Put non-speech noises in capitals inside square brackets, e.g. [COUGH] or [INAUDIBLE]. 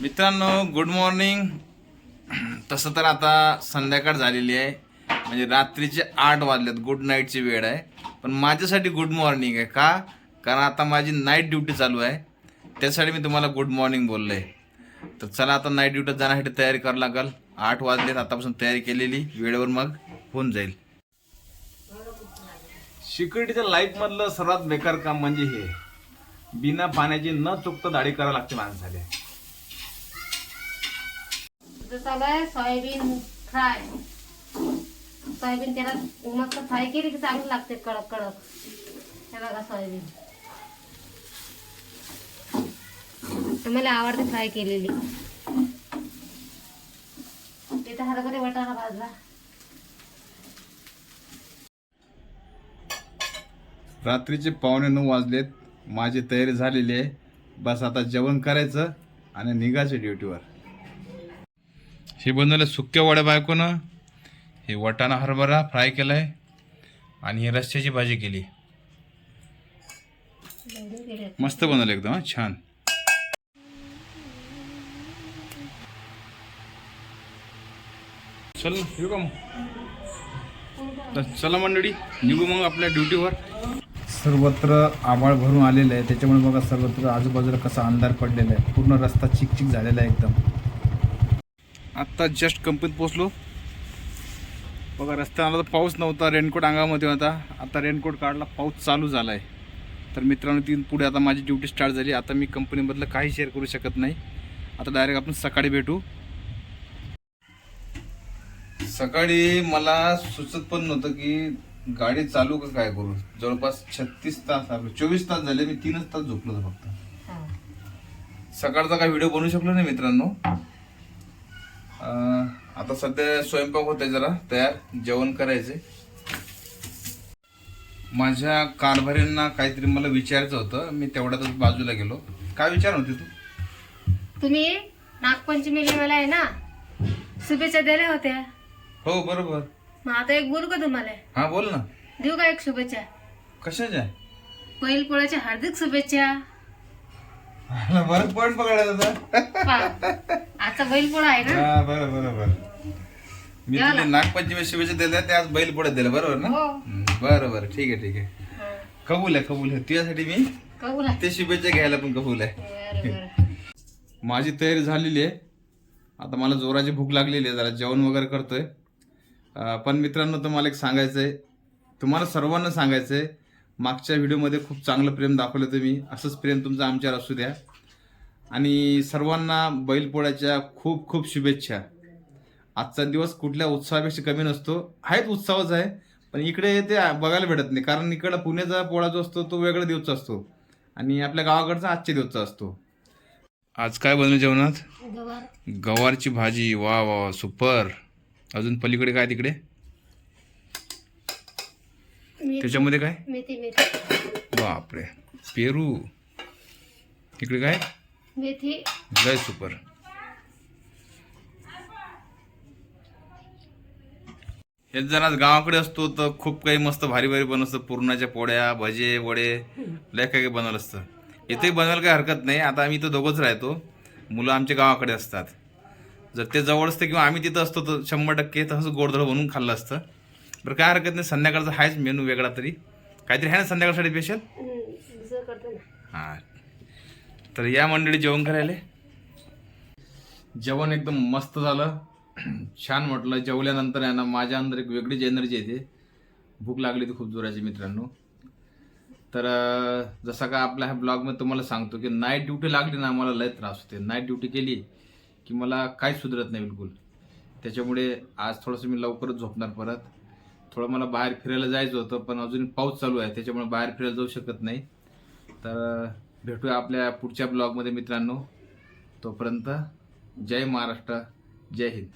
मित्रांनो good morning तसं तर आता संध्याकाळ झालेली आहे. म्हणजे रात्रीचे आठ वाजलेत. गुड नाईटची वेळ आहे. पण माझ्यासाठी गुड मॉर्निंग आहे का? कारण आता माझी नाईट ड्युटी चालू आहे. त्यासाठी मी तुम्हाला गुड मॉर्निंग बोललो आहे तर चला आता नाईट ड्युटीत जाण्यासाठी तयारी करावं लागेल. आठ वाजलेत आतापासून तयारी केलेली. वेळेवर मग होऊन जाईल. सिक्युरिटीच्या लाईफमधलं सर्वात बेकार काम म्हणजे हे. बिना पाण्याची न चुकता दाढी करावं लागते माणसाला. तुझं चालू आहे सोयाबीन फ्राय. सोयाबीन त्याला मस्त फ्राय केली की चांगली लागते कडक कडक. हे बघा सोयाबीन. तुम्हाला मला आवडते फ्राय केलेली. तिथे हरभरे वाटाणा भाजला. रात्रीचे पावणे नऊ वाजलेत. माझी तयारी झालेली आहे. बस आता जेवण करायचं आणि निघायचं ड्युटीवर. हे बनवलं सुक्या वड्या बायकोनं. हे वटाणा हरभरा फ्राय केलाय आणि हे रस्त्याची भाजी केली. मस्त बनवलं एकदम छान. चल येऊ का मग? तर चला मंडळी निघू मग आपल्या ड्युटीवर. सर्वत्र आभाळ भरून आलेलं आहे. त्याच्यामुळे बघा सर्वत्र आजूबाजूला कसा अंधार पडलेला आहे. पूर्ण रस्ता चिकचिक झालेला आहे एकदम. आत्ता जस्ट कंपनीत पोचलो बघा रस्त्याला तर पाऊस नव्हता रेनकोट अंगामध्ये होता. आता रेनकोट काढला पाऊस चालू झाला आहे तर मित्रांनो तीन पुढे आता माझी ड्युटी स्टार्ट झाली. आता मी कंपनीमधलं काही शेअर करू शकत नाही. आता डायरेक्ट आपण सकाळी भेटू. सकाळी मला सुचत पण नव्हतं की गाडी चालू का काय करू. जवळपास छत्तीस तास आपले चोवीस तास झाले मी तीनच तास झोपलो होतो फक्त. सकाळचा काय व्हिडिओ बनवू शकलो नाही मित्रांनो. आता सध्या स्वयंपाक होते जरा तयार जेवण करायचे माझ्या कारभारींना काहीतरी मला विचारायचं होतं मी तेवढ्यातच बाजूला गेलो. काय विचार होते तू? तुम्ही नागपंचमीला मला आहे ना? शुभेच्छा दिल्या होत्या. हो बरोबर. मग आता एक बोलू का तुम्हाला? हा बोल ना. देऊ का एक शुभेच्छा? कशाच्या? बैल पोळ्याच्या हार्दिक शुभेच्छा. बरं पॉईंट पकडायचा होता. पहा, आजचा बैल पोळा आहे ना? हा बरं बरं बरं. मी तुला नागपंचमी शुभेच्छा दिल्या ते आज बैल पुढे दिलं बरोबर ना? हो. हम्म, बरं बरं. ठीक आहे ठीक आहे. हा. कबूल आहे कबूल आहे. तुझ्यासाठी मी कबूल आहे. ते शुभेच्छा घ्यायला पण कबूल आहे. बरं बरं. माझी तयारी झालेली आहे. आता मला जोराची भूक लागलेली आहे जरा जेवण वगैरे करतोय. अं, पण मित्रांनो तुम्हाला एक सांगायचं आहे तुम्हाला सर्वांना सांगायचं आहे मागच्या व्हिडिओमध्ये खूप चांगलं प्रेम दाखवलं तुम्ही. असंच प्रेम तुमचं आमच्यावर असू द्या. आणि सर्वांना बैलपोळ्याच्या खूप खूप शुभेच्छा. आजचा दिवस कुठल्या उत्साहापेक्षा कमी नसतो. आहेत उत्साहच आहे पण इकडे ते बघायला भेटत नाही. कारण इकडं पुण्याचा पोळा जो असतो तो वेगळ्या दिवसचा असतो. आणि आपल्या गावाकडचा आजच्या दिवसचा असतो. आज काय बनवलं जेवणात? गवार. गवारची भाजी. वा वा. सुपर. अजून पलीकडे काय तिकडे? त्याच्यामध्ये काय? मेथी मेथी बापरे. पेरू. इकडे काय? मेथी लय सुपर. हेच जर आज गावाकडे असतो तर खूप काही मस्त भारी भारी बनवत पुरणाच्या पोळ्या भजे वडे. लय काय काय बनवलं असतं. इथेही बनवायला काही हरकत नाही. आता आम्ही इथं दोघंच राहतो. मुलं आमच्या गावाकडे असतात. जर ते जवळ असतं किंवा आम्ही तिथं असतो तर शंभर टक्के तसंच गोडधोड बनवून खाल्लं असतं. बरं काय हरकत नाही संध्याकाळचा आहेच मेनू वेगळा तरी. काहीतरी आहे ना संध्याकाळसाठी स्पेशल हां. हा तर या मंडळी जेवण करायला. जेवण एकदम मस्त झालं. [CLEARS THROAT] छान म्हटलं जेवल्यानंतर आहे ना माझ्या अंदर एक वेगळीच एनर्जी येते. भूक लागली ती खूप जोराची मित्रांनो. तर जसा का आपल्या ह्या ब्लॉगमध्ये तुम्हाला सांगतो की नाईट ड्युटी लागली ना मला लय त्रास होते. नाईट ड्युटी केली की मला काहीच सुधरत नाही बिलकुल. त्याच्यामुळे आज थोडंसं मी लवकरच झोपणार परत. थोडं मला बाहेर फिरायला जायचं होतं पण अजून पाऊस चालू आहे त्याच्यामुळे बाहेर फिरायला जाऊ शकत नाही. तर भेटूया आपल्या पुढच्या ब्लॉगमध्ये मित्रांनो. तोपर्यंत जय महाराष्ट्र जय हिंद.